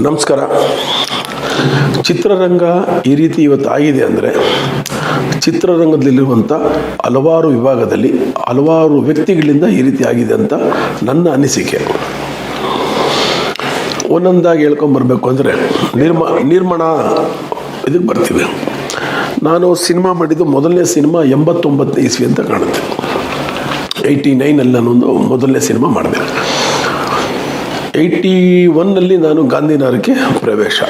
ನಮಸ್ಕಾರ. ಚಿತ್ರರಂಗ ಈ ರೀತಿ ಇವತ್ತು ಆಗಿದೆ ಅಂದರೆ ಚಿತ್ರರಂಗದಲ್ಲಿರುವಂಥ ಹಲವಾರು ವಿಭಾಗದಲ್ಲಿ ಹಲವಾರು ವ್ಯಕ್ತಿಗಳಿಂದ ಈ ರೀತಿ ಆಗಿದೆ ಅಂತ ನನ್ನ ಅನಿಸಿಕೆ. ಒಂದೊಂದಾಗಿ ಹೇಳ್ಕೊಂಬರ್ಬೇಕು ಅಂದರೆ ನಿರ್ಮಾ, ನಿರ್ಮಾಣ ಇದಕ್ಕೆ ಬರ್ತೀವಿ. ನಾನು ಸಿನಿಮಾ ಮಾಡಿದ್ದು ಮೊದಲನೇ ಸಿನಿಮಾ ಎಂಬತ್ತೊಂಬತ್ತು ಇಸ್ವಿ ಅಂತ ಕಾಣುತ್ತೆ. ಏಯ್ಟಿ ನೈನಲ್ಲಿ ನಾನೊಂದು ಮೊದಲನೇ ಸಿನಿಮಾ ಮಾಡಿದೆ. ಏಯ್ಟಿ ಒನ್ನಲ್ಲಿ ನಾನು ಗಾಂಧಿನಗರಕ್ಕೆ ಪ್ರವೇಶ.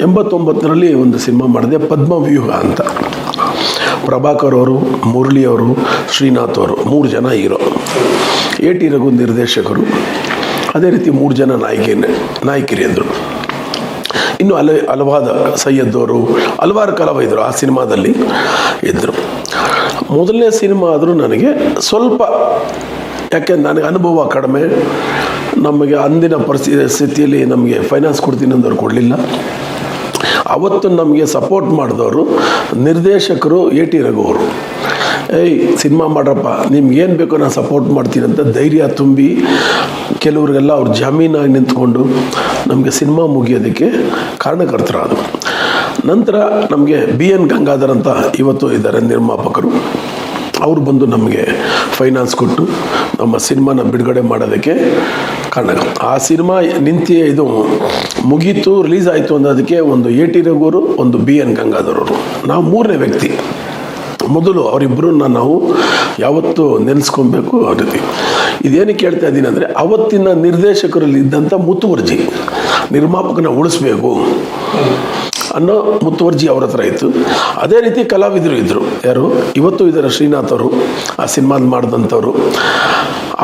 ಎಂಬತ್ತೊಂಬತ್ತರಲ್ಲಿ ಒಂದು ಸಿನಿಮಾ ಮಾಡಿದೆ, ಪದ್ಮವ್ಯೂಹ ಅಂತ. ಪ್ರಭಾಕರ್ ಅವರು, ಮುರಳಿ ಅವರು, ಶ್ರೀನಾಥ್ ಅವರು, ಮೂರು ಜನ ಹೀರೋ. ಎ ಟಿ ರಘು ನಿರ್ದೇಶಕರು, ಅದೇ ರೀತಿ ಮೂರು ಜನ ನಾಯಕಿ ನಾಯಕಿಯರಿದ್ದರು ಇನ್ನು ಹಲ ಹಲವಾದ ಸೈಯದ್ ಅವರು, ಹಲವಾರು ಕಲಾವಿದರು ಆ ಸಿನಿಮಾದಲ್ಲಿ ಇದ್ದರು ಮೊದಲನೇ ಸಿನಿಮಾ ಆದರೂ ನನಗೆ ಸ್ವಲ್ಪ ಯಾಕೆ ನನಗೆ ಅನುಭವ ಕಡಿಮೆ. ನಮಗೆ ಅಂದಿನ ಪರಿಸ್ಥಿತಿ ಸ್ಥಿತಿಯಲ್ಲಿ ನಮಗೆ ಫೈನಾನ್ಸ್ ಕೊಡ್ತೀನಿ ಅಂದವ್ರು ಕೊಡಲಿಲ್ಲ. ಅವತ್ತು ನಮಗೆ ಸಪೋರ್ಟ್ ಮಾಡಿದವರು ನಿರ್ದೇಶಕರು ಎ ಟಿ ರಘು ಅವರು. ಏಯ್ ಸಿನಿಮಾ ಮಾಡ್ರಪ್ಪ, ನಿಮ್ಗೆ ಏನು ಬೇಕೋ ನಾನು ಸಪೋರ್ಟ್ ಮಾಡ್ತೀನಿ ಅಂತ ಧೈರ್ಯ ತುಂಬಿ ಕೆಲವ್ರಿಗೆಲ್ಲ ಅವ್ರು ಜಾಮೀನಾಗಿ ನಿಂತ್ಕೊಂಡು ನಮಗೆ ಸಿನಿಮಾ ಮುಗಿಯೋದಕ್ಕೆ ಕಾರಣಕರ್ತರಾದರು ನಂತರ ನಮಗೆ ಬಿ ಎನ್ ಗಂಗಾಧರ್ ಅಂತ ಇವತ್ತು ಇದ್ದಾರೆ ನಿರ್ಮಾಪಕರು. ಅವರು ಬಂದು ನಮಗೆ ಫೈನಾನ್ಸ್ ಕೊಟ್ಟು ನಮ್ಮ ಸಿನಿಮಾನ ಬಿಡುಗಡೆ ಮಾಡೋದಕ್ಕೆ ಕಾರಣ. ಆ ಸಿನಿಮಾ ನಿಂತಿ ಇದು ಮುಗೀತು ರಿಲೀಸ್ ಆಯಿತು ಅನ್ನೋದಕ್ಕೆ ಒಂದು ಎ ಟಿ ರಘುವರು, ಒಂದು ಬಿ ಎನ್ ಗಂಗಾಧರವರು ನಾವು ಮೂರನೇ ವ್ಯಕ್ತಿ. ಮೊದಲು ಅವರಿಬ್ಬರನ್ನ ನಾವು ಯಾವತ್ತೂ ನೆನೆಸ್ಕೊಬೇಕು ಆ ರೀತಿ. ಇದೇನಕ್ಕೆ ಹೇಳ್ತಾ ಇದ್ದೀನಿ ಅಂದರೆ ಅವತ್ತಿನ ನಿರ್ದೇಶಕರಲ್ಲಿ ಇದ್ದಂಥ ಮುತುವರ್ಜಿ ನಿರ್ಮಾಪಕನ ಉಳಿಸ್ಬೇಕು. ಅನ್ನೋ ಮುತ್ತುವರ್ಜಿ ಅವ್ರ ಹತ್ರ ಇತ್ತು. ಅದೇ ರೀತಿ ಕಲಾವಿದರು ಇದ್ದರು ಯಾರು? ಇವತ್ತು ಇದರ ಶ್ರೀನಾಥ್ ಅವರು, ಆ ಸಿನಿಮಾದ ಮಾಡಿದಂಥವ್ರು.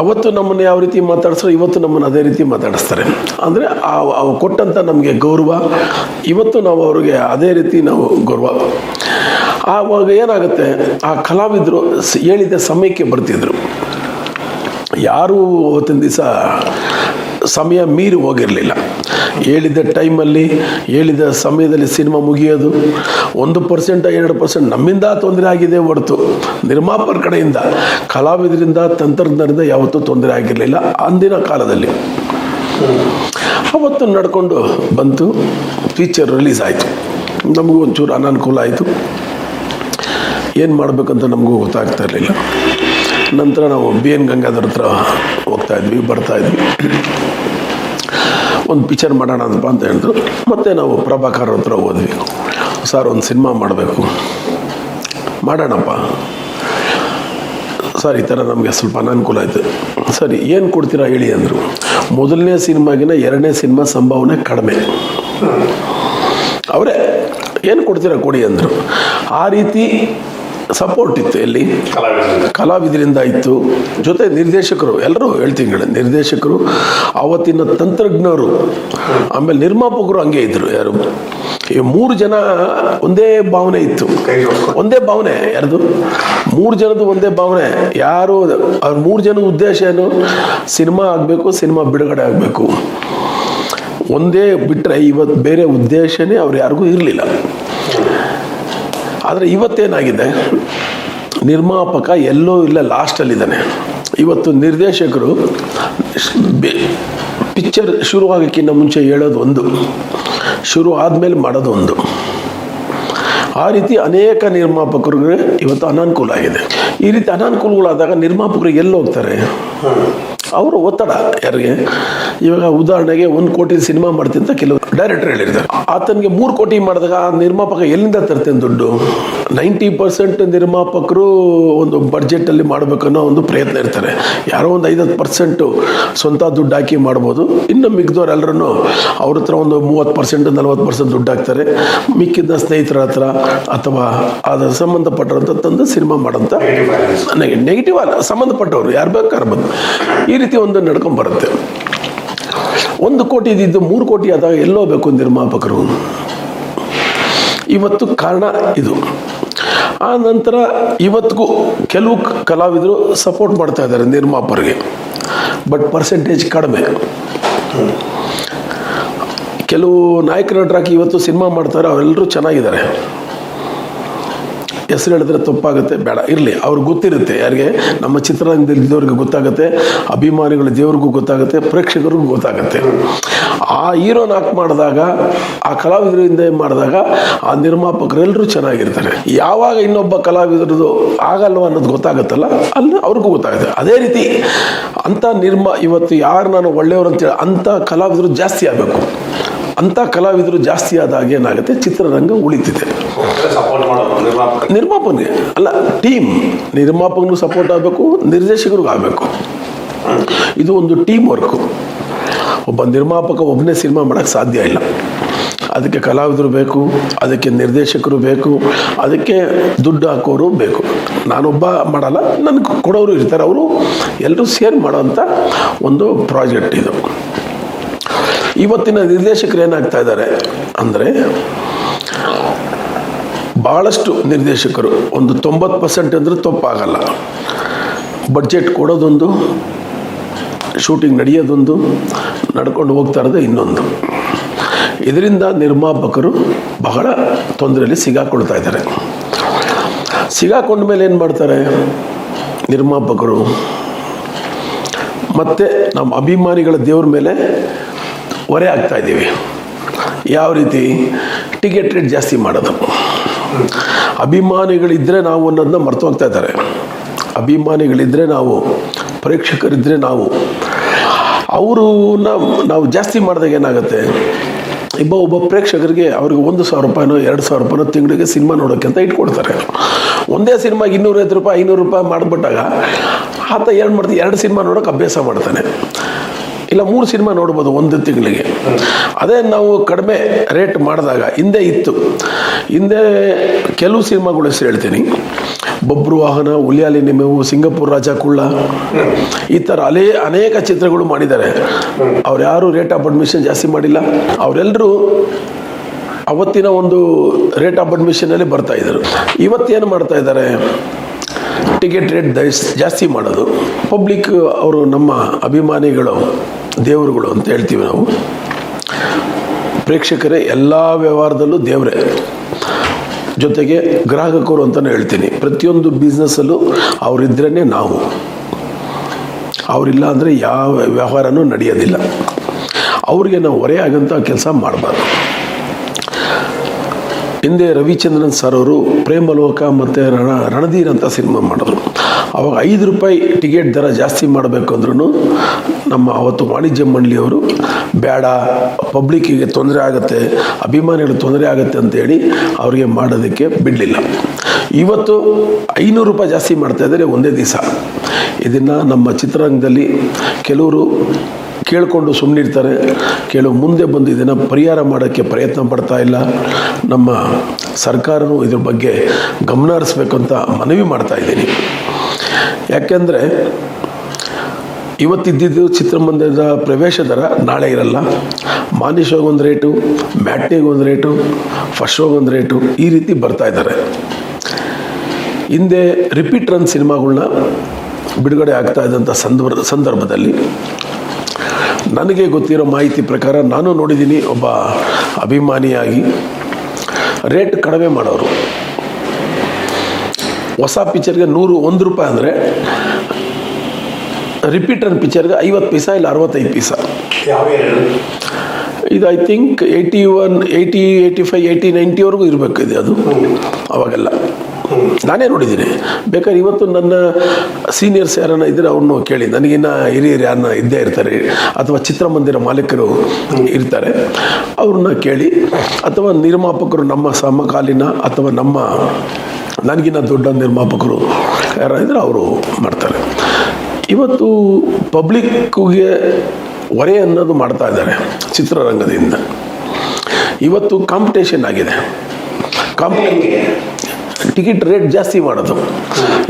ಅವತ್ತು ನಮ್ಮನ್ನು ಯಾವ ರೀತಿ ಮಾತಾಡಿಸ್ರೆ, ಇವತ್ತು ನಮ್ಮನ್ನು ಅದೇ ರೀತಿ ಮಾತಾಡಿಸ್ತಾರೆ. ಅಂದರೆ ಆ ಕೊಟ್ಟಂಥ ನಮಗೆ ಗೌರವ, ಇವತ್ತು ನಾವು ಅವ್ರಿಗೆ ಅದೇ ರೀತಿ ನಾವು ಗೌರವ. ಆವಾಗ ಏನಾಗುತ್ತೆ, ಆ ಕಲಾವಿದರು ಹೇಳಿದ ಸಮಯಕ್ಕೆ ಬರ್ತಿದ್ರು. ಯಾರು ಅವತ್ತಿನ ದಿವಸ ಸಮಯ ಮೀರಿ ಹೋಗಿರಲಿಲ್ಲ. ಹೇಳಿದ ಟೈಮಲ್ಲಿ, ಹೇಳಿದ ಸಮಯದಲ್ಲಿ ಸಿನಿಮಾ ಮುಗಿಯೋದು, ಒಂದು ಪರ್ಸೆಂಟ್, ಎರಡು ಪರ್ಸೆಂಟ್ ನಮ್ಮಿಂದ ತೊಂದರೆ ಆಗಿದೆ ಹೊರತು ನಿರ್ಮಾಪಕರ ಕಡೆಯಿಂದ, ಕಲಾವಿದರಿಂದ, ತಂತ್ರಜ್ಞರಿಂದ ಯಾವತ್ತೂ ತೊಂದರೆ ಆಗಿರಲಿಲ್ಲ ಅಂದಿನ ಕಾಲದಲ್ಲಿ. ಅವತ್ತು ನಡ್ಕೊಂಡು ಬಂತು ಪಿಕ್ಚರ್ ರಿಲೀಸ್ ಆಯಿತು. ನಮಗೂ ಒಂಚೂರು ಅನಾನುಕೂಲ ಆಯಿತು. ಏನು ಮಾಡಬೇಕಂತ ನಮಗೂ ಗೊತ್ತಾಗ್ತಾ ಇರಲಿಲ್ಲ. ನಂತರ ನಾವು ಬಿ ಎನ್ ಗಂಗಾಧರ ಹತ್ರ ಹೋಗ್ತಾಯಿದ್ವಿ ಬರ್ತಾಯಿದ್ವಿ ಒಂದು ಪಿಕ್ಚರ್ ಮಾಡೋಣ ಅಂತ ಅಂತ ಹೇಳಿದ್ರು. ಮತ್ತೆ ನಾವು ಪ್ರಭಾಕರ್ ಹತ್ರ ಹೋದ್ವಿ. ಸರ್, ಒಂದು ಸಿನಿಮಾ ಮಾಡಬೇಕು. ಮಾಡೋಣಪ್ಪ. ಸರ್, ಈ ಥರ ನಮಗೆ ಸ್ವಲ್ಪ ಅನಾನುಕೂಲ ಆಯಿತು. ಸರಿ, ಏನು ಕೊಡ್ತೀರಾ ಹೇಳಿ ಅಂದರು. ಮೊದಲನೇ ಸಿನಿಮಾಗಿನ ಎರಡನೇ ಸಿನಿಮಾ ಸಂಭಾವನೆ ಕಡಿಮೆ. ಅವರೇ, ಏನು ಕೊಡ್ತೀರಾ ಕೊಡಿ ಅಂದರು. ಆ ರೀತಿ ಸಪೋರ್ಟ್ ಇತ್ತು ಎಲ್ಲಿ? ಕಲಾವಿದರಿಂದ ಇತ್ತು ಜೊತೆ ನಿರ್ದೇಶಕರು, ಎಲ್ಲರೂ ಹೇಳ್ತೀನಿ ನಿರ್ದೇಶಕರು, ಆವತ್ತಿನ ತಂತ್ರಜ್ಞರು, ಆಮೇಲೆ ನಿರ್ಮಾಪಕರು ಹಂಗೆ ಇದ್ದರು ಯಾರು? ಈ ಮೂರು ಜನ ಒಂದೇ ಭಾವನೆ ಇತ್ತು. ಒಂದೇ ಭಾವನೆ ಯಾರ್ದು? ಮೂರು ಜನದ್ದು ಒಂದೇ ಭಾವನೆ. ಯಾರು ಅವ್ರ ಮೂರು ಜನದ ಉದ್ದೇಶ ಏನು? ಸಿನಿಮಾ ಆಗಬೇಕು, ಸಿನಿಮಾ ಬಿಡುಗಡೆ ಆಗಬೇಕು. ಒಂದೇ ಬಿಟ್ಟರೆ ಇವತ್ತು ಬೇರೆ ಉದ್ದೇಶನೇ ಅವ್ರು ಯಾರಿಗೂ ಇರಲಿಲ್ಲ. ಆದರೆ ಇವತ್ತೇನಾಗಿದೆ? ನಿರ್ಮಾಪಕ ಎಲ್ಲೋ ಇಲ್ಲ ಲಾಸ್ಟಲ್ಲಿದ್ದಾನೆ ಇವತ್ತು ನಿರ್ದೇಶಕರು ಪಿಕ್ಚರ್ ಶುರು ಆಗೋಕ್ಕಿಂತ ಮುಂಚೆ ಹೇಳೋದು ಒಂದು, ಶುರು ಆದಮೇಲೆ ಮಾಡೋದು ಒಂದು. ಆ ರೀತಿ ಅನೇಕ ನಿರ್ಮಾಪಕರಿಗೆ ಇವತ್ತು ಅನಾನುಕೂಲ ಆಗಿದೆ. ಈ ರೀತಿ ಅನಾನುಕೂಲಗಳಾದಾಗ ನಿರ್ಮಾಪಕರು ಎಲ್ಲಿ ಹೋಗ್ತಾರೆ ಅವರು ಒತ್ತಡ ಯಾರಿಗೆ? ಇವಾಗ ಉದಾಹರಣೆಗೆ ಒಂದು ಕೋಟಿ ಸಿನಿಮಾ ಮಾಡ್ತೀನಿ ಕೆಲವರು ಕೆಲವು ಡೈರೆಕ್ಟರ್ ಹೇಳಿರ್ತಾರೆ ಆತನಿಗೆ ಮೂರು ಕೋಟಿ ಮಾಡಿದಾಗ ಆ ನಿರ್ಮಾಪಕ ಎಲ್ಲಿಂದ ತರ್ತೇನೆ ದುಡ್ಡು? ನೈಂಟಿ ಪರ್ಸೆಂಟ್ ನಿರ್ಮಾಪಕರು ಒಂದು ಬಡ್ಜೆಟಲ್ಲಿ ಮಾಡಬೇಕನ್ನೋ ಒಂದು ಪ್ರಯತ್ನ ಇರ್ತಾರೆ. ಯಾರೋ ಒಂದು ಐದತ್ತು ಪರ್ಸೆಂಟು ಸ್ವಂತ ದುಡ್ಡು ಹಾಕಿ ಮಾಡ್ಬೋದು. ಇನ್ನು ಮಿಕ್ದವ್ರು ಎಲ್ಲರೂ ಅವ್ರ ಹತ್ರ ಒಂದು ಮೂವತ್ತು ಪರ್ಸೆಂಟ್ ನಲ್ವತ್ತು ಪರ್ಸೆಂಟ್ ದುಡ್ಡು ಹಾಕ್ತಾರೆ. ಮಿಕ್ಕಿದ್ದ ಸ್ನೇಹಿತರ ಹತ್ರ ಅಥವಾ ಅದರ ಸಂಬಂಧಪಟ್ಟರಂತ ತಂದು ಸಿನಿಮಾ ಮಾಡೋಂಥ ನೆಗೆಟಿವ್ ಅಲ್ಲ ಸಂಬಂಧಪಟ್ಟವರು. ಯಾರು ಬೇಕಾದ್ರೆ ಬಂದು ಈ ರೀತಿ ಒಂದು ನಡ್ಕೊಂಡ್ ಬರುತ್ತೆ ಒಂದು ಕೋಟಿ ಇದ್ದಿದ್ದು ಮೂರು ಕೋಟಿ ಆದಾಗ ಎಲ್ಲೋ ಬೇಕು ನಿರ್ಮಾಪಕರು. ಇವತ್ತು ಕಾರಣ ಇದು. ಆ ನಂತರ ಇವತ್ತಿಗೂ ಕೆಲವು ಕಲಾವಿದರು ಸಪೋರ್ಟ್ ಮಾಡ್ತಾ ಇದ್ದಾರೆ ನಿರ್ಮಾಪರಿಗೆ ಬಟ್ ಪರ್ಸೆಂಟೇಜ್ ಕಡಿಮೆ. ಕೆಲವು ನಾಯಕ ನಟರಾಗಿ ಇವತ್ತು ಸಿನಿಮಾ ಮಾಡ್ತಾರೆ, ಅವರೆಲ್ಲರೂ ಚೆನ್ನಾಗಿದ್ದಾರೆ. ಹೆಸರು ಹೇಳಿದ್ರೆ ತಪ್ಪಾಗುತ್ತೆ. ಬೇಡ, ಇರಲಿ, ಅವ್ರಿಗೆ ಗೊತ್ತಿರುತ್ತೆ. ಯಾರಿಗೆ? ನಮ್ಮ ಚಿತ್ರರಂಗದಲ್ಲಿ ಇದ್ದವ್ರಿಗೆ ಗೊತ್ತಾಗುತ್ತೆ, ಅಭಿಮಾನಿಗಳ ದೇವ್ರಿಗೂ ಗೊತ್ತಾಗುತ್ತೆ, ಪ್ರೇಕ್ಷಕರಿಗೂ ಗೊತ್ತಾಗುತ್ತೆ. ಆ ಹೀರೋನ ಹಾಕಿ ಮಾಡಿದಾಗ, ಆ ಕಲಾವಿದರಿಂದ ಮಾಡಿದಾಗ, ಆ ನಿರ್ಮಾಪಕರೆಲ್ಲರೂ ಚೆನ್ನಾಗಿರ್ತಾರೆ. ಯಾವಾಗ ಇನ್ನೊಬ್ಬ ಕಲಾವಿದರದು ಆಗಲ್ವ ಅನ್ನೋದು ಗೊತ್ತಾಗುತ್ತಲ್ಲ ಅಲ್ಲಿ ಅವ್ರಿಗೂ ಗೊತ್ತಾಗುತ್ತೆ. ಅದೇ ರೀತಿ, ಅಂಥ ನಿರ್ಮಾ, ಇವತ್ತು ಯಾರು ನಾನು ಒಳ್ಳೆಯವರು ಅಂತೇಳಿ ಅಂಥ ಕಲಾವಿದರು ಜಾಸ್ತಿ ಆಗಬೇಕು. ಅಂಥ ಕಲಾವಿದರು ಜಾಸ್ತಿ ಆದಾಗ ಏನಾಗುತ್ತೆ? ಚಿತ್ರರಂಗ ಉಳಿತಿದೆ. ನಿರ್ಮಾಪಕನಿಗೆ. ಅಲ್ಲ ಟೀಮ್ ನಿರ್ಮಾಪಕನಿಗೂ ಸಪೋರ್ಟ್ ಆಗಬೇಕು, ನಿರ್ದೇಶಕರಿಗೂ ಆಗಬೇಕು. ಇದು ಒಂದು ಟೀಮ್ ವರ್ಕು ಒಬ್ಬ ನಿರ್ಮಾಪಕ ಒಬ್ಬನೇ ಸಿನಿಮಾ ಮಾಡೋಕ್ಕೆ ಸಾಧ್ಯ ಇಲ್ಲ. ಅದಕ್ಕೆ ಕಲಾವಿದರು ಬೇಕು, ಅದಕ್ಕೆ ನಿರ್ದೇಶಕರು ಬೇಕು, ಅದಕ್ಕೆ ದುಡ್ಡು ಹಾಕೋರು ಬೇಕು. ನಾನೊಬ್ಬ ಮಾಡಲ್ಲ, ನನಗೆ ಕೊಡೋರು ಇರ್ತಾರೆ. ಅವರು ಎಲ್ಲರೂ ಸೇರ್ ಮಾಡೋವಂಥ ಒಂದು ಪ್ರಾಜೆಕ್ಟ್ ಇದು. ಇವತ್ತಿನ ನಿರ್ದೇಶಕರು ಏನಾಗ್ತಾ ಇದ್ದಾರೆ ಅಂದರೆ ಭಾಳಷ್ಟು ನಿರ್ದೇಶಕರು, ಒಂದು ತೊಂಬತ್ತು ಪರ್ಸೆಂಟ್ ಅಂದರೆ ತಪ್ಪಾಗಲ್ಲ. ಬಡ್ಜೆಟ್ ಕೊಡೋದೊಂದು ಶೂಟಿಂಗ್ ನಡೆಯೋದೊಂದು, ನಡ್ಕೊಂಡು ಹೋಗ್ತಾ ಇರೋದು ಇನ್ನೊಂದು. ಇದರಿಂದ ನಿರ್ಮಾಪಕರು ಬಹಳ ತೊಂದರೆಯಲ್ಲಿ ಸಿಗಾಕೊಳ್ತಾ ಇದ್ದಾರೆ. ಸಿಗಾಕೊಂಡ ಮೇಲೆ ಏನು ಮಾಡ್ತಾರೆ? ನಿರ್ಮಾಪಕರು, ಮತ್ತೆ ನಮ್ಮ ಅಭಿಮಾನಿಗಳ ದೇವ್ರ ಮೇಲೆ ಹೊರೆ ಆಗ್ತಾಯಿದ್ದೀವಿ ಯಾವ ರೀತಿ? ಟಿಕೆಟ್ ರೇಟ್ ಜಾಸ್ತಿ ಮಾಡೋದು. ಅಭಿಮಾನಿಗಳಿದ್ದರೆ ನಾವು ಅನ್ನೋದನ್ನ ಮರ್ತು ಹೋಗ್ತಾ ಇದ್ದಾರೆ. ಅಭಿಮಾನಿಗಳಿದ್ದರೆ ನಾವು ಪ್ರೇಕ್ಷಕರಿದ್ದರೆ ನಾವು. ಅವರು ನಾವು ಜಾಸ್ತಿ ಮಾಡಿದಾಗ ಏನಾಗುತ್ತೆ? ಇಬ್ಬ ಒಬ್ಬ ಪ್ರೇಕ್ಷಕರಿಗೆ ಅವ್ರಿಗೆ ಒಂದು ಸಾವಿರ ರೂಪಾಯಿನೋ, ಎರಡು ಸಾವಿರ ರೂಪಾಯಿನೋ ತಿಂಗಳಿಗೆ ಸಿನಿಮಾ ನೋಡೋಕ್ಕೆ ಅಂತ ಇಟ್ಕೊಡ್ತಾರೆ. ಒಂದೇ ಸಿನಿಮಾಗೆ ಇನ್ನೂರೈವತ್ತು ರೂಪಾಯಿ, ಐನೂರು ರೂಪಾಯಿ ಮಾಡಿಬಿಟ್ಟಾಗ ಆತ ಏನು ಮಾಡ್ತೀವಿ ಎರಡು ಸಿನಿಮಾ ನೋಡೋಕೆ ಅಭ್ಯಾಸ ಮಾಡ್ತಾನೆ. ಇಲ್ಲ, ಮೂರು ಸಿನಿಮಾ ನೋಡ್ಬೋದು ಒಂದು ತಿಂಗಳಿಗೆ. ಅದೇ ನಾವು ಕಡಿಮೆ ರೇಟ್ ಮಾಡಿದಾಗ, ಹಿಂದೆ ಇತ್ತು. ಹಿಂದೆ ಕೆಲವು ಸಿನಿಮಾಗಳು ಹೆಸರು ಹೇಳ್ತೀನಿ. ಬೊಬ್ರು ವಾಹನ, ಹುಲಿಯಾಲಿ ನಿಮೆವು, ಸಿಂಗಪುರ್ ರಾಜ ಕುಳ್ಳ, ಈ ಥರ ಅಲೇ, ಅನೇಕ ಚಿತ್ರಗಳು ಮಾಡಿದ್ದಾರೆ. ಅವ್ರು ಯಾರು ರೇಟ್ ಆಫ್ ಅಡ್ಮಿಷನ್ ಜಾಸ್ತಿ ಮಾಡಿಲ್ಲ. ಅವರೆಲ್ಲರೂ ಅವತ್ತಿನ ಒಂದು ರೇಟ್ ಆಫ್ ಅಡ್ಮಿಷನಲ್ಲಿ ಬರ್ತಾ ಇದ್ದರು. ಇವತ್ತೇನು ಮಾಡ್ತಾ ಇದ್ದಾರೆ? ಟಿಕೆಟ್ ರೇಟ್ ಜಾಸ್ತಿ ಮಾಡೋದು. ಪಬ್ಲಿಕ್ ಅವರು ನಮ್ಮ ಅಭಿಮಾನಿಗಳು ದೇವರುಗಳು ಅಂತ ಹೇಳ್ತೀವಿ ನಾವು. ಪ್ರೇಕ್ಷಕರೇ, ಎಲ್ಲ ವ್ಯವಹಾರದಲ್ಲೂ ದೇವರೇ. ಜೊತೆಗೆ ಗ್ರಾಹಕರು ಅಂತಲೇ ಹೇಳ್ತೀನಿ. ಪ್ರತಿಯೊಂದು ಬಿಸ್ನೆಸ್ಸಲ್ಲೂ ಅವರಿದ್ರೇ ನಾವು. ಅವರಿಲ್ಲ ಅಂದರೆ ಯಾವ ವ್ಯವಹಾರನೂ ನಡೆಯೋದಿಲ್ಲ. ಅವರಿಗೆ ನಾವು ಹೊರೆ ಆಗಂಥ ಕೆಲಸ ಮಾಡಬಾರ್ದು. ಹಿಂದೆ ರವಿಚಂದ್ರನ್ ಸರ್ ಅವರು ಪ್ರೇಮಲೋಕ ಮತ್ತು ರಣ, ರಣಧೀರ್ ಅಂತ ಸಿನಿಮಾ ಮಾಡಿದ್ರು. ಅವಾಗ ಐದು ರೂಪಾಯಿ ಟಿಕೆಟ್ ದರ ಜಾಸ್ತಿ ಮಾಡಬೇಕು ಅಂದ್ರೂ ನಮ್ಮ ಅವತ್ತು ವಾಣಿಜ್ಯ ಮಂಡಳಿಯವರು ಬೇಡ ಪಬ್ಲಿಕ್ಕಿಗೆ ತೊಂದರೆ ಆಗುತ್ತೆ ಅಭಿಮಾನಿಗಳಿಗೆ ತೊಂದರೆ ಆಗುತ್ತೆ ಅಂತೇಳಿ ಅವರಿಗೆ ಮಾಡೋದಕ್ಕೆ ಬಿಡಲಿಲ್ಲ. ಇವತ್ತು ಐನೂರು ರೂಪಾಯಿ ಜಾಸ್ತಿ ಮಾಡ್ತಾ ಇದ್ದಾರೆ ಒಂದೇ ದಿವಸ. ಇದನ್ನು ನಮ್ಮ ಚಿತ್ರರಂಗದಲ್ಲಿ ಕೆಲವರು ಕೇಳಿಕೊಂಡು ಸುಮ್ಮನಿರ್ತಾರೆ ಕೆಲವು ಮುಂದೆ ಬಂದು ಇದನ್ನು ಪರಿಹಾರ ಮಾಡೋಕ್ಕೆ ಪ್ರಯತ್ನ ಪಡ್ತಾ ಇಲ್ಲ. ನಮ್ಮ ಸರ್ಕಾರನೂ ಇದ್ರ ಬಗ್ಗೆ ಗಮನ ಅಂತ ಮನವಿ ಮಾಡ್ತಾ ಇದ್ದೀನಿ. ಯಾಕೆಂದರೆ ಇವತ್ತಿದ್ದಿದ್ದು ಚಿತ್ರಮಂದಿರದ ಪ್ರವೇಶ ದರ ನಾಳೆ ಇರಲ್ಲ. ಮಾನಿ ಹೋಗೊಂದು ಒಂದು ರೇಟು ಒಂದು ರೇಟು ಫಸ್ಟ್ ಒಂದು ರೇಟು ಈ ರೀತಿ ಬರ್ತಾ ಇದ್ದಾರೆ. ಹಿಂದೆ ರಿಪೀಟ್ ರನ್ ಸಿನಿಮಾಗಳನ್ನ ಬಿಡುಗಡೆ ಆಗ್ತಾ ಇದ್ದಂಥ ಸಂದರ್ಭ, ಸಂದರ್ಭದಲ್ಲಿ ನನಗೆ ಗೊತ್ತಿರೋ ಮಾಹಿತಿ ಪ್ರಕಾರ ನಾನು ನೋಡಿದ್ದೀನಿ ಒಬ್ಬ ಅಭಿಮಾನಿಯಾಗಿ ರೇಟ್ ಕಡಿಮೆ ಮಾಡೋರು. ಹೊಸ ಪಿಕ್ಚರ್ಗೆ ನೂರು ಒಂದು ರೂಪಾಯಿ ಅಂದರೆ ರಿಪೀಟ್ ರನ್ ಪಿಕ್ಚರ್ಗೆ ಐವತ್ತು ಪೈಸಾ ಇಲ್ಲ ಅರವತ್ತೈದು ಪೀಸಾ. ಇದು I think eighty one eighty eighty five eighty ನೈಂಟಿವರೆಗೂ ಇರಬೇಕು ಇದೆ ಅದು. ಅವಾಗೆಲ್ಲ. ನಾನೇ ನೋಡಿದ್ದೀನಿ. ಬೇಕಾದ್ರೆ ಇವತ್ತು ನನ್ನ ಸೀನಿಯರ್ಸ್ ಯಾರನ್ನ ಇದ್ರೆ ಅವ್ರನ್ನು ಕೇಳಿ. ನನಗಿನ್ನ ಹಿರಿಯರು ಯಾರನ್ನ ಇದ್ದೇ ಇರ್ತಾರೆ. ಅಥವಾ ಚಿತ್ರಮಂದಿರ ಮಾಲೀಕರು ಇರ್ತಾರೆ. ಅವ್ರನ್ನ ಕೇಳಿ. ಅಥವಾ ನಿರ್ಮಾಪಕರು ನಮ್ಮ ಸಮಕಾಲೀನ ಅಥವಾ ನಮ್ಮ ನನಗಿನ್ನ ದೊಡ್ಡ ನಿರ್ಮಾಪಕರು ಯಾರಿದ್ರೆ ಅವರು ಮಾಡ್ತಾರೆ. ಇವತ್ತು ಪಬ್ಲಿಕ್ಕಿಗೆ ಹೊರೆ ಅನ್ನೋದು ಮಾಡ್ತಾ ಇದ್ದಾರೆ ಚಿತ್ರರಂಗದಿಂದ. ಇವತ್ತು ಕಾಂಪಿಟೇಷನ್ ಆಗಿದೆ. ಕಾಂಪಿಟೇ ಟಿಕೆಟ್ ರೇಟ್ ಜಾಸ್ತಿ ಮಾಡೋದು.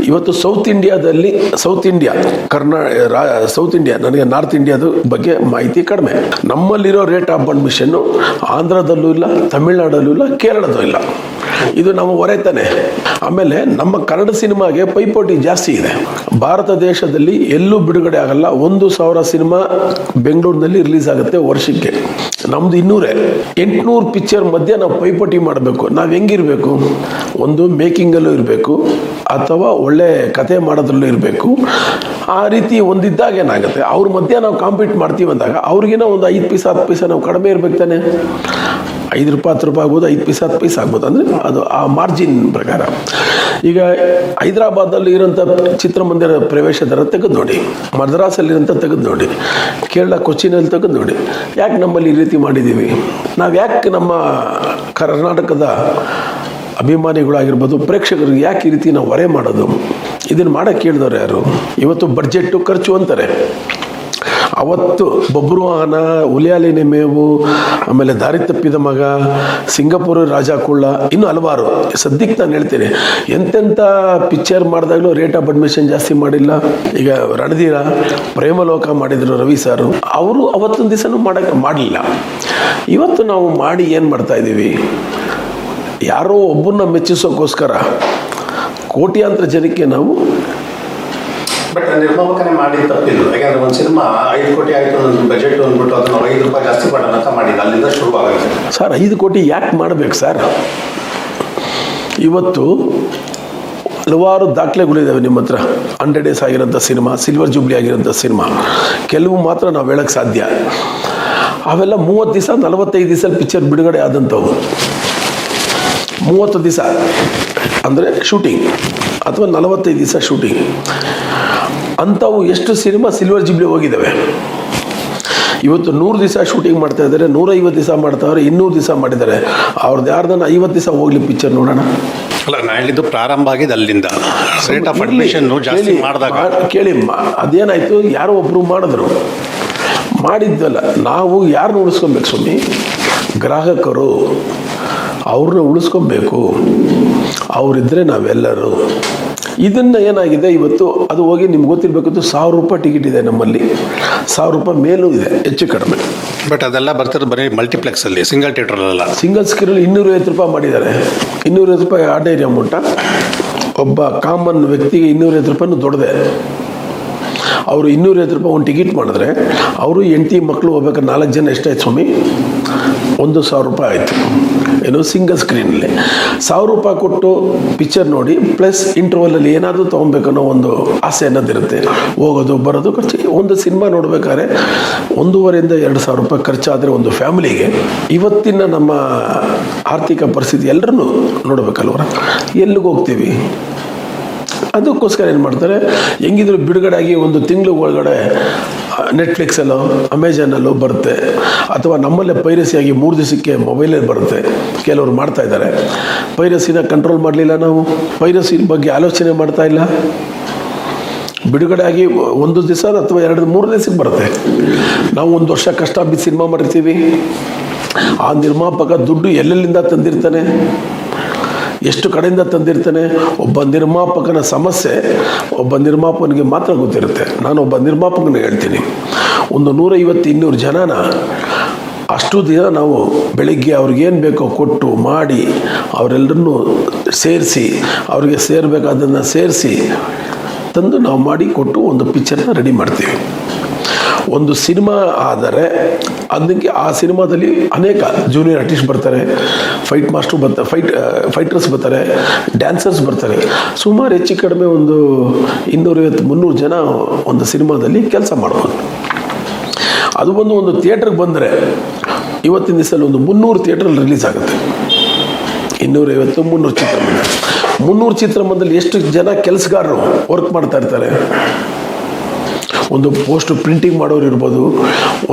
ಇವತ್ತು ಸೌತ್ ಇಂಡಿಯಾದಲ್ಲಿ ಸೌತ್ ಇಂಡಿಯಾ ಕರ್ನಾ ಸೌತ್ ಇಂಡಿಯಾ ನನಗೆ ನಾರ್ತ್ ಇಂಡಿಯಾದ ಬಗ್ಗೆ ಮಾಹಿತಿ ಕಡಿಮೆ. ನಮ್ಮಲ್ಲಿರೋ ರೇಟ್ ಆಫ್ ಅಡ್ಮಿಷನ್ನು ಆಂಧ್ರದಲ್ಲೂ ಇಲ್ಲ, ತಮಿಳ್ನಾಡಲ್ಲೂ ಇಲ್ಲ, ಕೇರಳದಲ್ಲೂ ಇಲ್ಲ. ಇದು ನಮ್ಮ ಹೊರೆತನೆ ಆಮೇಲೆ ನಮ್ಮ ಕನ್ನಡ ಸಿನಿಮಾಗೆ ಪೈಪೋಟಿ ಜಾಸ್ತಿ ಇದೆ. ಭಾರತ ದೇಶದಲ್ಲಿ ಎಲ್ಲೂ ಬಿಡುಗಡೆ ಆಗಲ್ಲ. ಒಂದು ಸಾವಿರ ಸಿನಿಮಾ ಬೆಂಗಳೂರಿನಲ್ಲಿ ರಿಲೀಸ್ ಆಗುತ್ತೆ ವರ್ಷಕ್ಕೆ. ನಮ್ದು ಇನ್ನೂರೇ. ಎಂಟುನೂರು ಪಿಕ್ಚರ್ ಮಧ್ಯೆ ನಾವು ಪೈಪೋಟಿ ಮಾಡಬೇಕು. ನಾವು ಹೆಂಗಿರಬೇಕು? ಒಂದು ಮೇಕಿಂಗಲ್ಲೂ ಇರಬೇಕು. ಅಥವಾ ಒಳ್ಳೆ ಕತೆ ಮಾಡೋದ್ರಲ್ಲೂ ಇರಬೇಕು. ಆ ರೀತಿ ಒಂದಿದ್ದಾಗ ಏನಾಗುತ್ತೆ? ಅವ್ರ ಮಧ್ಯೆ ನಾವು ಕಾಂಪೀಟ್ ಮಾಡ್ತೀವಿ ಅಂದಾಗ ಅವ್ರಿಗಿನ ಒಂದು ಐದು ಪೈಸೆ, ಹತ್ತು ಪೀಸ ನಾವು ಕಡಿಮೆ ಇರ್ಬೇಕು ತಾನೆ? ಐದು ರೂಪಾಯಿ, ಹತ್ತು ರೂಪಾಯಿ ಆಗ್ಬೋದು, ಐದು ಪೀಸ್, ಹತ್ತು ಪೀಸ್ ಆಗ್ಬೋದು. ಅಂದರೆ ಅದು ಆ ಮಾರ್ಜಿನ್ ಪ್ರಕಾರ. ಈಗ ಹೈದರಾಬಾದಲ್ಲಿ ಇರೋಂಥ ಚಿತ್ರಮಂದಿರ ಪ್ರವೇಶ ದರ ತೆಗೆದು ನೋಡಿ. ಮದ್ರಾಸಲ್ಲಿರೋಂಥ ತೆಗೆದು ನೋಡಿ. ಕೇರಳ ಕೊಚ್ಚಿನಲ್ಲಿ ತೆಗೆದು ನೋಡಿ. ಯಾಕೆ ನಮ್ಮಲ್ಲಿ ಈ ರೀತಿ ಮಾಡಿದ್ದೀವಿ? ನಾವು ಯಾಕೆ ನಮ್ಮ ಕರ್ನಾಟಕದ ಅಭಿಮಾನಿಗಳಾಗಿರ್ಬೋದು ಪ್ರೇಕ್ಷಕರಿಗೆ ಯಾಕೆ ಈ ರೀತಿ ನಾವು ಹೊರೆ ಮಾಡೋದು? ಇದನ್ನು ಮಾಡೋಕ್ಕೆ ಕೇಳಿದವ್ರು ಯಾರು? ಇವತ್ತು ಬಡ್ಜೆಟ್ಟು ಖರ್ಚು ಅಂತಾರೆ. ಅವತ್ತು ಬಬ್ರುವಾಹನ ವಾಹನ ಹುಲಿಯಾಲಿನ ಮೇವು, ಆಮೇಲೆ ದಾರಿ ತಪ್ಪಿದ ಮಗ, ಸಿಂಗಪುರ ರಾಜ ಕುಳ್ಳ, ಇನ್ನು ಹಲವಾರು. ಸದ್ಯಕ್ಕೆ ನಾನು ಹೇಳ್ತೀನಿ ಎಂತೆಂಥ ಪಿಕ್ಚರ್ ಮಾಡಿದಾಗಲೂ ರೇಟ್ ಆಫ್ ಅಡ್ಮಿಷನ್ ಜಾಸ್ತಿ ಮಾಡಿಲ್ಲ. ಈಗ ರಣಧೀರ ಪ್ರೇಮಲೋಕ ಮಾಡಿದ್ರು ರವಿ ಸಾರು. ಅವರು ಅವತ್ತೊಂದು ದಿವಸನೂ ಮಾಡೋಕ್ಕೆ ಮಾಡಲಿಲ್ಲ. ಇವತ್ತು ನಾವು ಮಾಡಿ ಏನು ಮಾಡ್ತಾ ಇದ್ದೀವಿ? ಯಾರೋ ಒಬ್ಬರನ್ನ ಮೆಚ್ಚಿಸೋಕ್ಕೋಸ್ಕರ ಕೋಟ್ಯಾಂತರ ಜನಕ್ಕೆ ನಾವು ಬಟ್ ನಿರ್ಮಾಪಕನೇ ಮಾಡಿ ತಪ್ಪಿದ್ದು ಯಾಕಂದ್ರೆ ಒಂದು ಸಿನಿಮಾ ಐದು ಕೋಟಿ ಆಯ್ತು ಒಂದು ಬಜೆಟ್ ಅಂದ್ಬಿಟ್ಟು ಅದನ್ನ ಐದು ರೂಪಾಯಿ ಜಾಸ್ತಿ ಮಾಡೋಣ ಅಂತ ಮಾಡಿದ್ದು ಅಲ್ಲಿಂದ ಶುರುವಾಗುತ್ತೆ ಸರ್, ಐದು ಕೋಟಿ ಯಾಕೆ ಮಾಡಬೇಕು ಸರ್? ಇವತ್ತು ಹಲವಾರು ದಾಖಲೆಗಳಿದ್ದಾವೆ ನಿಮ್ಮ ಹತ್ರ. ಹಂಡ್ರೆಡ್ ಡೇಸ್ ಆಗಿರೋಂಥ ಸಿನಿಮಾ ಸಿಲ್ವರ್ ಜೂಬ್ಲಿ ಆಗಿರೋಂಥ ಸಿನಿಮಾ. ಕೆಲವು ಮಾತ್ರ ನಾವು ಹೇಳೋಕ್ಕೆ ಸಾಧ್ಯ. ಅವೆಲ್ಲ ಮೂವತ್ತು ದಿವಸ, ನಲವತ್ತೈದು ದಿವಸ ಪಿಕ್ಚರ್ ಬಿಡುಗಡೆ ಆದಂಥವು. ಮೂವತ್ತು ದಿವಸ. ಅಂದರೆ ಶೂಟಿಂಗ್ ಅಥವಾ ನಲವತ್ತೈದು ದಿವಸ ಶೂಟಿಂಗ್ ಅಂಥವು ಎಷ್ಟು ಸಿನಿಮಾ ಸಿಲ್ವರ್ ಜಿಬ್ಲಿ ಹೋಗಿದ್ದಾವೆ? ಇವತ್ತು ನೂರು ದಿವಸ ಶೂಟಿಂಗ್ ಮಾಡ್ತಾ ಇದ್ದಾರೆ ನೂರೈವತ್ತು ದಿವಸ ಮಾಡ್ತಾವ್ರೆ ಇನ್ನೂರು ದಿವಸ ಮಾಡಿದ್ದಾರೆ. ಅವ್ರದ್ದು ಯಾರ್ದನ್ನ ಐವತ್ತು ದಿವಸ ಹೋಗ್ಲಿ ಪಿಕ್ಚರ್ ನೋಡೋಣ. ಅಲ್ಲ ನಾ ಹೇಳಿದ್ದು ಪ್ರಾರಂಭ ಆಗಿದೆ ಅಲ್ಲಿಂದ. ರೇಟ್ ಆಫ್ ಅಡ್ಮಿಷನ್ ಜಾಸ್ತಿ ಮಾಡಿದಾಗ. ಕೇಳಿ ಅದೇನಾಯಿತು ಅದೇನಾಯ್ತು? ಯಾರೋ ಒಬ್ಬರು ಮಾಡಿದ್ರು. ಮಾಡಿದ್ದಲ್ಲ ನಾವು ಯಾರನ್ನ ಉಳಿಸ್ಕೊಬೇಕು ಸ್ವಾಮಿ? ಗ್ರಾಹಕರು. ಅವ್ರನ್ನ ಉಳಿಸ್ಕೊಬೇಕು. ಅವರಿದ್ದರೆ ನಾವೆಲ್ಲರೂ. ಇದನ್ನು ಏನಾಗಿದೆ ಇವತ್ತು? ಅದು ಹೋಗಿ ನಿಮ್ಗೆ ಗೊತ್ತಿರಬೇಕಿತ್ತು ಸಾವಿರ ರೂಪಾಯಿ ಟಿಕೆಟ್ ಇದೆ ನಮ್ಮಲ್ಲಿ. ಸಾವಿರ ರೂಪಾಯಿ ಮೇಲೂ ಇದೆ ಹೆಚ್ಚು ಕಡಿಮೆ. ಬಟ್ ಅದೆಲ್ಲ ಬರ್ತಾರೆ ಬರೀ ಮಲ್ಟಿಪ್ಲೆಕ್ಸ್ ಅಲ್ಲಿ ಸಿಂಗಲ್ ಥಿಯೇಟರ್ ಅಲ್ಲ ಸಿಂಗಲ್ ಸ್ಕ್ರೀನಲ್ಲಿ ಇನ್ನೂರೈವತ್ತು ರೂಪಾಯಿ ಮಾಡಿದ್ದಾರೆ. ಇನ್ನೂರೈವತ್ತು ರೂಪಾಯಿ ಆರ್ಡಿನರಿ ಅಮೌಂಟ ಒಬ್ಬ ಕಾಮನ್ ವ್ಯಕ್ತಿಗೆ ಇನ್ನೂರೈವತ್ತು ರೂಪಾಯಿನೂ ದೊಡ್ಡದೆ. ಅವರು ಇನ್ನೂರೈವತ್ತು ರೂಪಾಯಿ ಒಂದು ಟಿಕೆಟ್ ಮಾಡಿದ್ರೆ ಅವರು ಹೆಂಡತಿ ಮಕ್ಕಳು ಹೋಗ್ಬೇಕಾದ್ರೆ ನಾಲ್ಕು ಜನ ಎಷ್ಟಾಯ್ತು ಸ್ವಾಮಿ? ಒಂದು ಸಾವಿರ ರೂಪಾಯಿ ಆಯಿತು. ಏನು ಸಿಂಗಲ್ ಸ್ಕ್ರೀನಲ್ಲಿ ಸಾವಿರ ರೂಪಾಯಿ ಕೊಟ್ಟು ಪಿಕ್ಚರ್ ನೋಡಿ ಪ್ಲಸ್ ಇಂಟರ್ವಲಲ್ಲಿ ಏನಾದರೂ ತೊಗೊಬೇಕನ್ನೋ ಒಂದು ಆಸೆ ಅನ್ನೋದಿರುತ್ತೆ. ಹೋಗೋದು, ಬರೋದು ಖರ್ಚು ಒಂದು ಸಿನಿಮಾ ನೋಡಬೇಕಾದ್ರೆ ಒಂದೂವರೆಯಿಂದ ಎರಡು ಸಾವಿರ ರೂಪಾಯಿ ಖರ್ಚಾದರೆ ಒಂದು ಫ್ಯಾಮಿಲಿಗೆ. ಇವತ್ತಿನ ನಮ್ಮ ಆರ್ಥಿಕ ಪರಿಸ್ಥಿತಿ ಎಲ್ಲರನ್ನೂ ನೋಡಬೇಕಲ್ವರ ಎಲ್ಲಿಗೆ ಹೋಗ್ತೀವಿ? ಅದಕ್ಕೋಸ್ಕರ ಏನು ಮಾಡ್ತಾರೆ? ಹೆಂಗಿದ್ರು ಬಿಡುಗಡೆ ಆಗಿ ಒಂದು ತಿಂಗಳು ಒಳಗಡೆ ನೆಟ್ಫ್ಲಿಕ್ಸಲ್ಲೋ ಅಮೆಜಾನಲ್ಲೋ ಬರುತ್ತೆ. ಅಥವಾ ನಮ್ಮಲ್ಲೇ ಪೈರಸಿಯಾಗಿ ಮೂರು ದಿವಸಕ್ಕೆ ಮೊಬೈಲಲ್ಲಿ ಬರುತ್ತೆ. ಕೆಲವರು ಮಾಡ್ತಾ ಇದ್ದಾರೆ. ಪೈರಸಿನ ಕಂಟ್ರೋಲ್ ಮಾಡಲಿಲ್ಲ ನಾವು. ಪೈರಸಿನ ಬಗ್ಗೆ ಆಲೋಚನೆ ಮಾಡ್ತಾ ಇಲ್ಲ. ಬಿಡುಗಡೆ ಆಗಿ ಒಂದು ದಿವಸ ಅಥವಾ ಎರಡು, ಮೂರು ದಿವಸಕ್ಕೆ ಬರುತ್ತೆ. ನಾವು ಒಂದು ವರ್ಷ ಕಷ್ಟ ಬಿದ್ದು ಸಿನಿಮಾ ಮಾಡಿರ್ತೀವಿ. ಆ ನಿರ್ಮಾಪಕ ದುಡ್ಡು ಎಲ್ಲೆಲ್ಲಿಂದ ತಂದಿರ್ತಾನೆ? ಎಷ್ಟು ಕಡೆಯಿಂದ ತಂದಿರ್ತಾನೆ? ಒಬ್ಬ ನಿರ್ಮಾಪಕನ ಸಮಸ್ಯೆ, ಒಬ್ಬ ನಿರ್ಮಾಪಕನಿಗೆ ಮಾತ್ರ ಗೊತ್ತಿರುತ್ತೆ. ನಾನು ಒಬ್ಬ ನಿರ್ಮಾಪಕನ ಹೇಳ್ತೀನಿ. ಒಂದು ನೂರೈವತ್ತು ಇನ್ನೂರು ಜನನ, ಅಷ್ಟು ದಿನ ನಾವು ಬೆಳಿಗ್ಗೆ ಅವ್ರಿಗೇನು ಬೇಕೋ ಕೊಟ್ಟು ಮಾಡಿ, ಅವರೆಲ್ಲರನ್ನೂ ಸೇರಿಸಿ, ಅವ್ರಿಗೆ ಸೇರಬೇಕಾದನ್ನು ಸೇರಿಸಿ ತಂದು ನಾವು ಮಾಡಿ ಕೊಟ್ಟು ಒಂದು ಪಿಕ್ಚರ್ನ ರೆಡಿ ಮಾಡ್ತೀವಿ. ಒಂದು ಸಿನಿಮಾ ಆದರೆ ಅದಕ್ಕೆ ಆ ಸಿನಿಮಾದಲ್ಲಿ ಅನೇಕ ಜೂನಿಯರ್ ಆರ್ಟಿಸ್ಟ್ ಬರ್ತಾರೆ ಫೈಟ್ ಮಾಸ್ಟ್ರು ಬರ್ತಾರೆ ಫೈಟ್ ಫೈಟರ್ಸ್ ಬರ್ತಾರೆ ಡ್ಯಾನ್ಸರ್ಸ್ ಬರ್ತಾರೆ. ಸುಮಾರು ಹೆಚ್ಚು ಕಡಿಮೆ ಒಂದು ಇನ್ನೂರೈವತ್ತು, ಮುನ್ನೂರು ಜನ ಒಂದು ಸಿನಿಮಾದಲ್ಲಿ ಕೆಲಸ ಮಾಡ್ಬೋದು. ಅದು ಬಂದು ಒಂದು ಥಿಯೇಟ್ರಿಗೆ ಬಂದರೆ ಇವತ್ತಿನ ದಿವಸದಲ್ಲಿ ಒಂದು ಮುನ್ನೂರು ಥಿಯೇಟ್ರಲ್ಲಿ ರಿಲೀಸ್ ಆಗುತ್ತೆ. ಇನ್ನೂರೈವತ್ತು, ಮುನ್ನೂರು ಚಿತ್ರಮಂದಿರ. ಮುನ್ನೂರು ಚಿತ್ರಮಂದಿರದಲ್ಲಿ ಎಷ್ಟು ಜನ ಕೆಲಸಗಾರರು ವರ್ಕ್ ಮಾಡ್ತಾ ಇರ್ತಾರೆ? ಒಂದು ಪೋಸ್ಟ್ ಪ್ರಿಂಟಿಂಗ್ ಮಾಡೋರು ಇರ್ಬೋದು,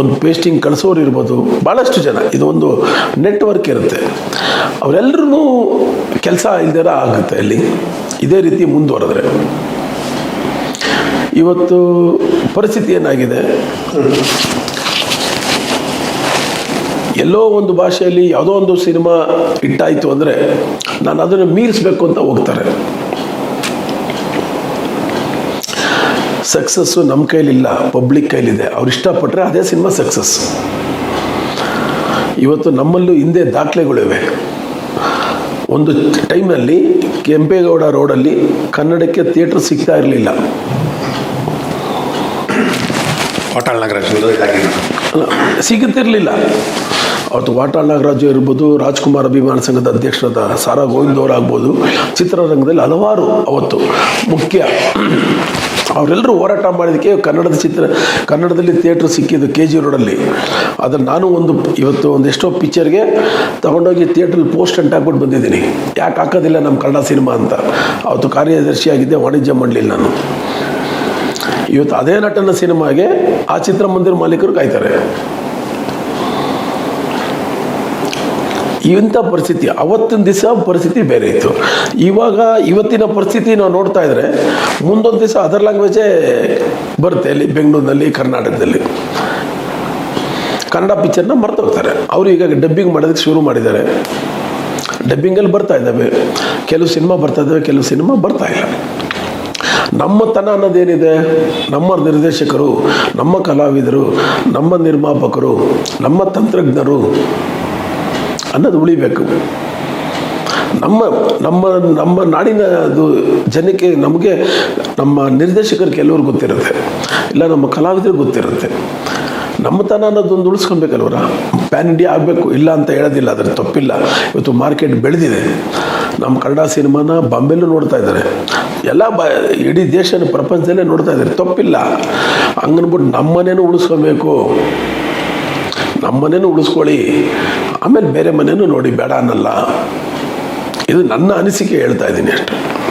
ಒಂದು ಪೇಸ್ಟಿಂಗ್ ಕಳಿಸೋರು ಇರ್ಬೋದು ಭಾಳಷ್ಟು ಜನ. ಇದು ಒಂದು ನೆಟ್ವರ್ಕ್ ಇರುತ್ತೆ. ಅವರೆಲ್ಲರೂ ಕೆಲಸ ಇಲ್ದಿರ ಆಗುತ್ತೆ ಅಲ್ಲಿ. ಇದೇ ರೀತಿ ಮುಂದುವರೆದ್ರೆ. ಇವತ್ತು ಪರಿಸ್ಥಿತಿ ಏನಾಗಿದೆ? ಎಲ್ಲೋ ಒಂದು ಭಾಷೆಯಲ್ಲಿ ಯಾವುದೋ ಒಂದು ಸಿನಿಮಾ ಇಟ್ಟಾಯಿತು ಅಂದರೆ ನಾನು ಅದನ್ನು ಮೀರಿಸ್ಬೇಕು ಅಂತ ಹೋಗ್ತಾರೆ. ಸಕ್ಸಸ್ಸು ನಮ್ಮ ಕೈಲಿಲ್ಲ ಪಬ್ಲಿಕ್ ಕೈಲಿದೆ. ಅವ್ರು ಇಷ್ಟಪಟ್ಟರೆ ಅದೇ ಸಿನಿಮಾ ಸಕ್ಸಸ್ ಇವತ್ತು ನಮ್ಮಲ್ಲೂ ಹಿಂದೆ ದಾಖಲೆಗಳಿವೆ ಒಂದು ಟೈಮಲ್ಲಿ ಕೆಂಪೇಗೌಡ ರೋಡಲ್ಲಿ ಕನ್ನಡಕ್ಕೆ ಥಿಯೇಟರ್ ಸಿಗ್ತಾ ಇರಲಿಲ್ಲ. ವಾಟಾಳ್ ನಾಗರಾಜ್ ಸಿಗುತ್ತಿರಲಿಲ್ಲ. ಅವತ್ತು ವಾಟಾಳ್ ನಾಗರಾಜು ಇರ್ಬೋದು ರಾಜ್ಕುಮಾರ್ ಅಭಿಮಾನ ಸಂಘದ ಅಧ್ಯಕ್ಷರಾದ ಸಾರಾ ಗೋವಿಂದ್ ಅವರಾಗ್ಬೋದು ಚಿತ್ರರಂಗದಲ್ಲಿ ಹಲವಾರು ಅವತ್ತು ಮುಖ್ಯ ಅವರೆಲ್ಲರೂ ಹೋರಾಟ ಮಾಡಿದ್ದಕ್ಕೆ ಕನ್ನಡದ ಚಿತ್ರ, ಕನ್ನಡದಲ್ಲಿ ಥಿಯೇಟ್ರ್ ಸಿಕ್ಕಿದ್ದು ಕೆ ಜಿ ರೋಡಲ್ಲಿ ಅದನ್ನು ನಾನು ಒಂದು ಇವತ್ತು ಒಂದೆಷ್ಟೋ ಪಿಕ್ಚರ್ಗೆ ತಗೊಂಡೋಗಿ ಥಿಯೇಟ್ರಲ್ಲಿ ಪೋಸ್ಟ್ ಅಂತ ಹಾಕ್ಬಿಟ್ಟು ಬಂದಿದ್ದೀನಿ. ಯಾಕೆ ಹಾಕೋದಿಲ್ಲ ನಮ್ಮ ಕನ್ನಡ ಸಿನಿಮಾ ಅಂತ. ಅವತ್ತು ಕಾರ್ಯದರ್ಶಿಯಾಗಿದ್ದೆ ವಾಣಿಜ್ಯ ಮಾಡಲಿಲ್ಲ ನಾನು. ಇವತ್ತು ಅದೇ ನಟನ ಸಿನಿಮಾಗೆ ಆ ಚಿತ್ರಮಂದಿರ ಮಾಲೀಕರು ಕಾಯ್ತಾರೆ. ಇಂಥ ಪರಿಸ್ಥಿತಿ, ಅವತ್ತಿನ ದಿವಸ ಪರಿಸ್ಥಿತಿ ಬೇರೆ ಇತ್ತು. ಇವಾಗ ಇವತ್ತಿನ ಪರಿಸ್ಥಿತಿ ನಾವು ನೋಡ್ತಾ ಇದ್ರೆ, ಮುಂದೊಂದು ದಿವಸ ಅದರ್ ಲ್ಯಾಂಗ್ವೇಜೇ ಬರುತ್ತೆ ಅಲ್ಲಿ ಬೆಂಗಳೂರಿನಲ್ಲಿ, ಕರ್ನಾಟಕದಲ್ಲಿ. ಕನ್ನಡ ಪಿಕ್ಚರ್ನ ಮರ್ತೋಗ್ತಾರೆ ಅವರು ಈಗ ಡಬ್ಬಿಂಗ್ ಮಾಡೋದಕ್ಕೆ ಶುರು ಮಾಡಿದ್ದಾರೆ. ಡಬ್ಬಿಂಗಲ್ಲಿ ಬರ್ತಾ ಇದ್ದಾವೆ. ಕೆಲವು ಸಿನಿಮಾ ಬರ್ತಾ ಇದ್ದಾವೆ, ಕೆಲವು ಸಿನಿಮಾ ಬರ್ತಾ ಇಲ್ಲ. ನಮ್ಮತನ ಅನ್ನೋದೇನಿದೆ? ನಮ್ಮ ನಿರ್ದೇಶಕರು, ನಮ್ಮ ಕಲಾವಿದರು, ನಮ್ಮ ನಿರ್ಮಾಪಕರು, ನಮ್ಮ ತಂತ್ರಜ್ಞರು ಅನ್ನೋದು ಉಳಿಬೇಕು. ನಮ್ಮ ನಮ್ಮ ನಮ್ಮ ನಾಡಿನ ಅದು ಜನಕ್ಕೆ ನಮಗೆ, ನಮ್ಮ ನಿರ್ದೇಶಕರು ಕೆಲವರು ಗೊತ್ತಿರುತ್ತೆ. ಇಲ್ಲ, ನಮ್ಮ ಕಲಾವಿದರು ಗೊತ್ತಿರುತ್ತೆ. ನಮ್ಮತನ ಅನ್ನೋದೊಂದು ಉಳಿಸ್ಕೊಬೇಕಲ್ವರ? ಪ್ಯಾನ್ ಇಂಡಿಯಾ ಆಗಬೇಕು, ಇಲ್ಲ ಅಂತ ಹೇಳೋದಿಲ್ಲ ಅದ್ರ ತಪ್ಪಿಲ್ಲ. ಇವತ್ತು ಮಾರ್ಕೆಟ್ ಬೆಳೆದಿದೆ. ನಮ್ಮ ಕನ್ನಡ ಸಿನಿಮಾನ ಬಾಂಬೆಲ್ಲೂ ನೋಡ್ತಾ ಇದ್ದಾರೆ. ಎಲ್ಲ ಬ, ಇಡೀ ದೇಶನ ಪ್ರಪಂಚದಲ್ಲೇ ನೋಡ್ತಾ ಇದ್ದಾರೆ. ತಪ್ಪಿಲ್ಲ. ಹಂಗನ್ಬಿಟ್ಟು ನಮ್ಮನೇನು ಉಳಿಸ್ಕೊಬೇಕು? ನಮ್ಮನೇನು ಉಳಿಸ್ಕೊಳ್ಳಿ. ಆಮೇಲೆ ಬೇರೆ ಮನೇನು ನೋಡಿ ಬೇಡ ಅನ್ನಲ್ಲ. ಇದು ನನ್ನ ಅನಿಸಿಕೆ ಹೇಳ್ತಾ ಇದ್ದೀನಿ ಅಷ್ಟೆ.